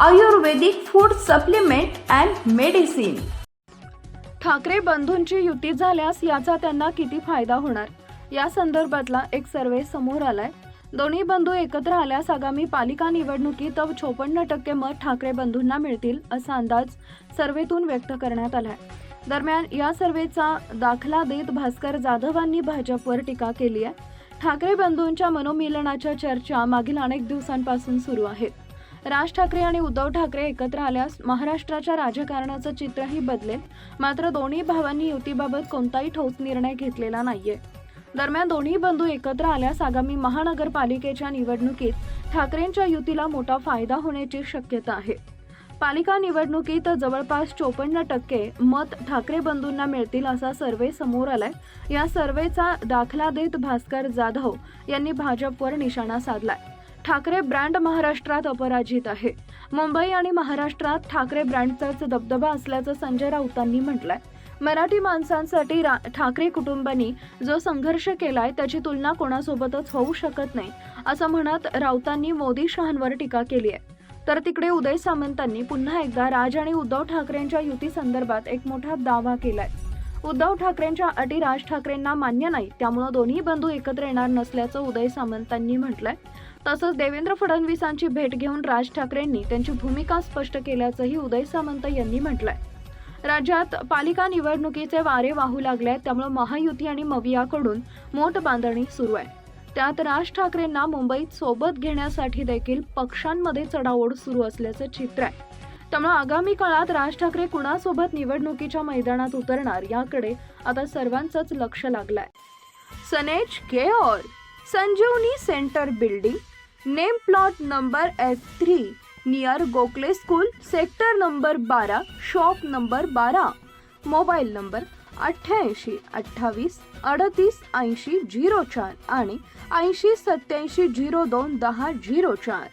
Ayurvedic food supplement and medicine. Thackeray बंधूंची युती झाल्यास याचा त्यांना किती फायदा होणार? या संदर्भातला एक सर्वे समोर आलाय. दोन्ही बंधू एकत्र आल्यास आगामी पालिका निवडणुकीत चोपन्न टक्के मत ठाकरे बंधूंना मिळतील असा अंदाज सर्वेतून व्यक्त करण्यात आलाय. दरम्यान या सर्वेचा दाखला देत भास्कर जाधवांनी भाजपवर टीका केली आहे. ठाकरे बंधूंच्या मनोमिलनाच्या चर्चा मागील अनेक दिवसांपासून सुरू आहेत. राज ठाकरे आणि उद्धव ठाकरे एकत्र आल्यास महाराष्ट्राच्या राजकारणाचं चित्रही बदलेल. मात्र दोन्ही भावांनी युतीबाबत कोणताही ठोस निर्णय घेतलेला नाहीये. दरम्यान दोन्ही बंधू एकत्र आल्यास आगामी महानगरपालिकेच्या निवडणुकीत ठाकरेंच्या युतीला मोठा फायदा होण्याची शक्यता आहे. पालिका निवडणुकीत जवळपास चोपन्न टक्के मत ठाकरे बंधूंना मिळतील असा सर्वे समोर आलाय. या सर्वेचा दाखला देत भास्कर जाधव यांनी भाजपवर निशाणा साधलाय. ठाकरे ब्रँड महाराष्ट्रात अपराजित आहे. मुंबई आणि महाराष्ट्रात ठाकरे ब्रँडचाच दबदबा असल्याचं संजय राऊतांनी म्हटलंय. मराठी माणसांसाठी रा ठाकरे कुटुंबांनी जो संघर्ष केलाय त्याची तुलना कोणासोबतच होऊ शकत नाही असं म्हणत राऊतांनी मोदी शहांवर टीका केली आहे. तर तिकडे उदय सामंतांनी पुन्हा एकदा राज आणि उद्धव ठाकरेंच्या युती संदर्भात एक मोठा दावा केलाय. उद्धव ठाकरेंच्या अटी राज ठाकरेंना मान्य नाही. त्यामुळे दोन्ही बंधू एकत्र येणार नसल्याचं उदय सामंतांनी म्हटलंय. तसंच देवेंद्र फडणवीसांची भेट घेऊन राज ठाकरेंनी त्यांची भूमिका स्पष्ट केल्याचंही उदय सामंत यांनी म्हटलंय. राज्यात पालिका निवडणुकीचे वारे वाहू लागले आहेत त्यामुळे महायुती आणि मवियाकडून मोठ बांधणी सुरू आहे. त्यात राज ठाकरेंना मुंबईत सोबत घेण्यासाठी देखील पक्षांमध्ये चढाओढ सुरू असल्याचं चित्र आहे. त्यामुळे आगामी काळात राज ठाकरे कुणासोबत निवडणुकीच्या मैदानात उतरणार याकडे आता सर्वांचंच लक्ष लागलंय. सनेज care Sanjeevani centre building name plot number F three near Gokhale school sector number बारा शॉप नंबर बारा मोबाईल नंबर अठ्ठ्याऐंशी अठ्ठावीस अडतीस ऐंशी झिरो चार आणि ऐंशी सत्याऐंशी झिरो दोन दहा झिरो चार.